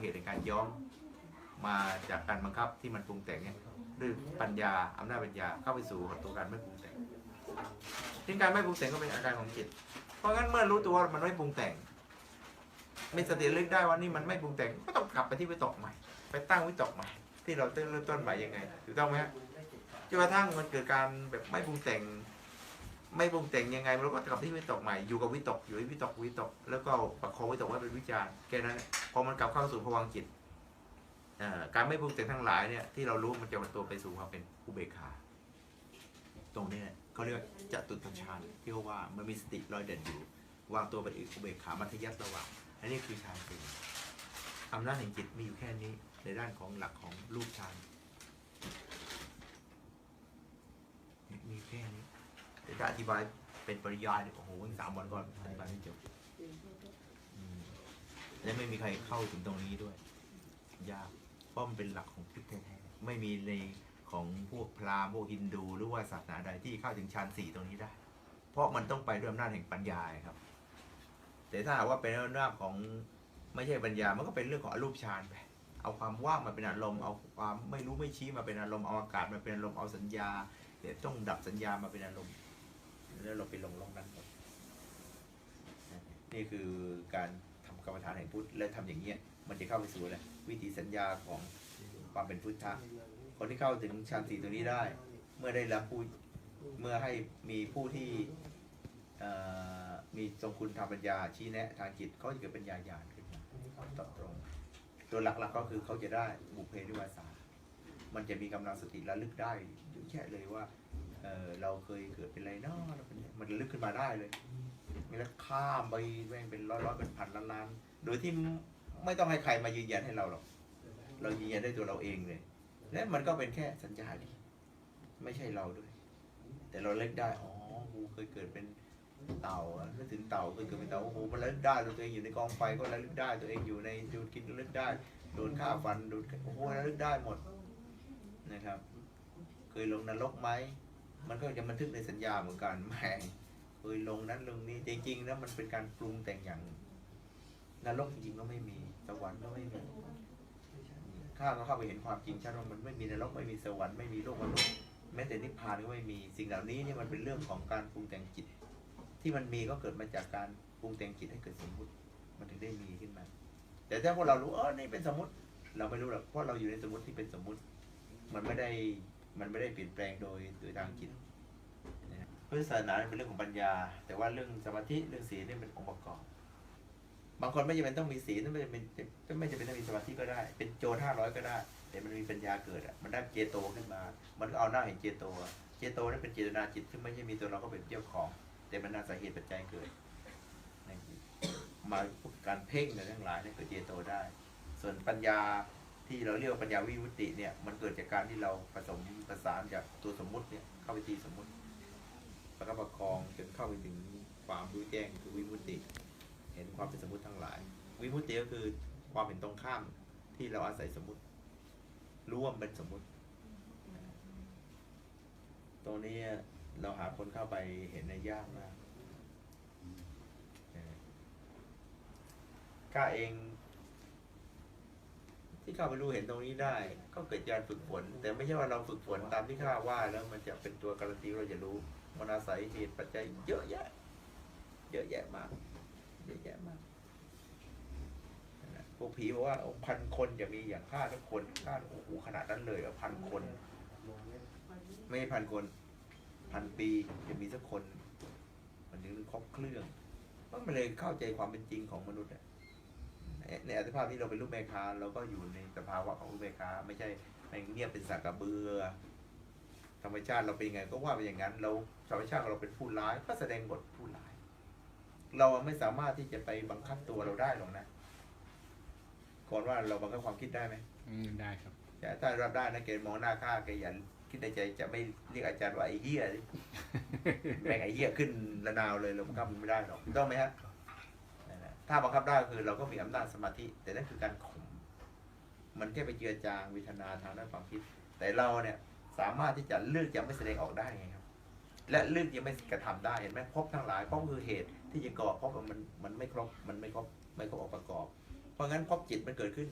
เหตุในการย้อมมาจากการบังคับที่มันปรุงแต่งเนี่ยด้วยปัญญาอำนาจปัญญาเข้าไปสู่ตัวการไม่ปรุงแต่งซึ่งการไม่ปรุงแต่งก็เป็นอาการของจิต เพราะงั้นเมื่อรู้ตัวว่ามันไม่ปรุงแต่งมีสติระลึกได้ว่านี่มันไม่ปรุงแต่งก็ต้องกลับไปที่วิตกใหม่ ไปตั้งวิตกใหม่ ที่เราเริ่มต้นใหม่ยังไงถูกต้องไหมฮะจนกระทั่งมันเกิดการแบบไม่ปรุงแต่ง ไม่ปรุงแต่งยังไงเราก็กลับที่วิตกใหม่อยู่กับวิตกอยู่ที่วิตกวิตก แล้วก็ประคองวิตกไว้เป็นวิจารณ์แค่นั้นแหละพอมันกลับเข้าสู่ภวังจิตการไม่ปรุงแต่งทั้งหลายเนี่ยที่เรารู้มันจะมันตัวไปสู่ความเป็นอุเบกขา ตรงนี้เขาเรียกว่าจตุตฌานที่เขาว่ามันมีสติลอยเด่นอยู่วางตัวเป็นอุเบกขามัธยัสระหว่างอันนี้คือฌานสี่อำนาจแห่งจิตมีอยู่แค่นี้ในด้านของหลักของรูปฌานมีแค่นี้ แต่ถ้าอธิบายเป็นปริยายเนี่ยโอ้โหอีกสามวันก่อนอธิบายไม่จบอืมและไม่มีใครเข้าถึงตรงนี้ด้วย ยากเพราะมันเป็นหลักของพุทธแท้ๆไม่มีในของพวกพราหมณ์พวกฮินดูหรือว่าศาสนาใดที่เข้าถึงฌานสี่ตรงนี้ได้ เพราะมันต้องไปด้วยอำนาจแห่งปัญญาครับ แต่ถ้าหากว่าเป็นอำนาจของไม่ใช่ปัญญา มันก็เป็นเรื่องของอรูปฌานไป เอาความว่างมาเป็นอารมณ์ เอาความไม่รู้ไม่ชี้มาเป็นอารมณ์ เอาอากาศมาเป็นอารมณ์ เอาสัญญาเดี๋ยวต้องดับสัญญามาเป็นอารมณ์ แล้วเราไปลงลงนั้นหมดนี่คือการทำกรรมฐานแห่งพุทธและทำอย่างเงี้ยมันจะเข้าไปสู่อะไรวิธีสัญญาของความเป็นพุทธะคนที่เข้าถึงฌานสี่ตัวนี้ได้ เมื่อได้รับผู้เมื่อให้มีผู้ที่มีทรงคุณทางปัญญาชี้แนะทางจิตเขาจะเกิดปัญญาญาณขึ้นมาตอบตรง ตัวหลักๆก็คือเขาจะได้บุพเพนิวาสามันจะมีกำลังสติระลึกได้เยอะแยะเลยว่า อเราเคยเกิดเป็นอะไรเนาะเราเป็นมันลึกขึ้นมาได้เลยมีแล้วข้ามไปแม่งเป็นร้อยร้อยเป็นพันล้านล้านโดยที่ไม่ต้องให้ใครมายืนยันให้เราหรอก เรายืนยันได้ตัวเราเองเลย และมันก็เป็นแค่สัญญาดี ไม่ใช่เราด้วย แต่เราเล็กได้ อ๋อกูเคยเกิดเป็นเต่าอะนึกถึงเต่าเคยเกิดเป็นเต่าโอ้โหมันระลึกได้ตัวเองอยู่ในกองไฟก็ระลึกได้ตัวเองอยู่ในดูดกินระลึกได้ โดนฆ่าฟันโดนโอ้โหระลึกได้หมดนะครับ เคยลงนรกไหม มันก็จะบันทึกในสัญญาเหมือนกันแหม่เคยลงนั้นลงนี้จริงๆแล้วมันเป็นการปรุงแต่งอย่างนรกจริงๆก็ไม่มีสวรรค์ก็ไม่มีข้าก็เข้าไปเห็นความจริงชัดว่ามันไม่มีนรกไม่มีสวรรค์ไม่มีโลกมนุษย์แม้แต่นิพพานก็ไม่มีสิ่งเหล่านี้เนี่ยมันเป็นเรื่องของการปรุงแต่งจิต ที่มันมีก็เกิดมาจากการปรุงแต่งจิตให้เกิดสมมติมันถึงได้มีขึ้นมา แต่ถ้าพวกเรารู้เออนี่เป็นสมมติ เราไม่รู้หรอกเพราะเราอยู่ในสมมติที่เป็นสมมติ มันไม่ได้ มันไม่ได้เปลี่ยนแปลงโดยโดยทางจิตนพุทธศาสนาเป็นเรื่องของปัญญา แต่ว่าเรื่องสมาธิเรื่องศีลนี่เป็นองค์ประกอบบางคนไม่จำเป็นต้องมีศีลไม่จำเป็นไม่จำเป็นต้องมีสมาธิก็ได้ เป็นโจรห้าร้อยก็ได้ แต่มันมีปัญญาเกิดอะมันได้เจโตขึ้นมา มันก็เอาหน้าเห็นเจโต เจโตนั่นเป็นเจตนาจิตซึ่ไม่ใช่มีตัวเราก็เป็นเจ้าของ แต่มันอาศัยเหตุปัจจัยเกิดมาการเพ่งอะไรทั้งหลายเนี่เกิดเจโตได้ ส่วนปัญญา ที่เราเรียกว่าปัญญาวิมุตติเนี่ยมันเกิดจากการที่เราผสมประสานจากตัวสมมุติเนี่ยเข้าไปตีสมมุติแล้วก็ประคองจนเข้าไปถึงความรู้แจ้งคือวิมุตติ เห็นความเป็นสมมติทั้งหลาย วิมุตติก็คือความเห็นตรงข้ามที่เราอาศัยสมมติรู้ว่ามันเป็นสมมติ ตรงนี้เราหาคนเข้าไปเห็นในยากมากข้าเอง ข้าไปรู้เห็นตรงนี้ได้ ก็เกิดการฝึกฝน แต่ไม่ใช่ว่าเราฝึกฝนตามที่ข้าว่าแล้วมันจะเป็นตัวการันตีเราจะรู้มันอาศัยเหตุปัจจัยเยอะแยะ เยอะแยะมาก เยอะแยะมากพวกผีบอกว่าพันคนจะมีอย่างฆ่าทุกคนฆ่าโอ้โหขนาดนั้นเลยพันคน ไม่ใช่พันคน พันปีจะมีสักคน มันถึงครบเครื่องมันมันเลยเข้าใจความเป็นจริงของมนุษย์อะ ในในอัตภาพที่เราเป็นลูกแม่ค้าเราก็อยู่ในสภาวะของลูกแม่ค้า ไม่ใช่ไม่เงียบเป็นสักกระเบือ ธรรมชาติเราเป็นยังไงก็ว่าไปอย่างนั้น เราธรรมชาติของเราเป็นผู้ร้ายก็แสดงบทผู้ร้าย เราไม่สามารถที่จะไปบังคับตัวเราได้หรอกนะก่อนว่าเราบังคับความคิดได้ไหมอืมได้ครับแต่ถ้ารับได้นะแกมองหน้าข้าแกอย่าคิดในใจจะไม่เรียกอาจารย์ว่าไอ้เหี้ยสิแม่งไอ้เหี้ยขึ้นระนาวเลยเราบังคับมันไม่ได้หรอกถูกต้องไหมฮะนั่นแหละ ถ้าบังคับได้ก็คือเราก็มีอำนาจสมาธิ แต่นั่นคือการข่มมันแค่ไปเจือจางวิทนาทางด้านความคิด แต่เราเนี่ยสามารถที่จะเลือกจะไม่แสดงออกได้ไงครับ และเลือกจะไม่กระทำได้เห็นไหมพบทั้งหลายพบคือเหตุที่จะก่อพบมันมันไม่ครบมันไม่ครบไม่ครบองค์ประกอบ เพราะงั้นพบจิตมันเกิดขึ้น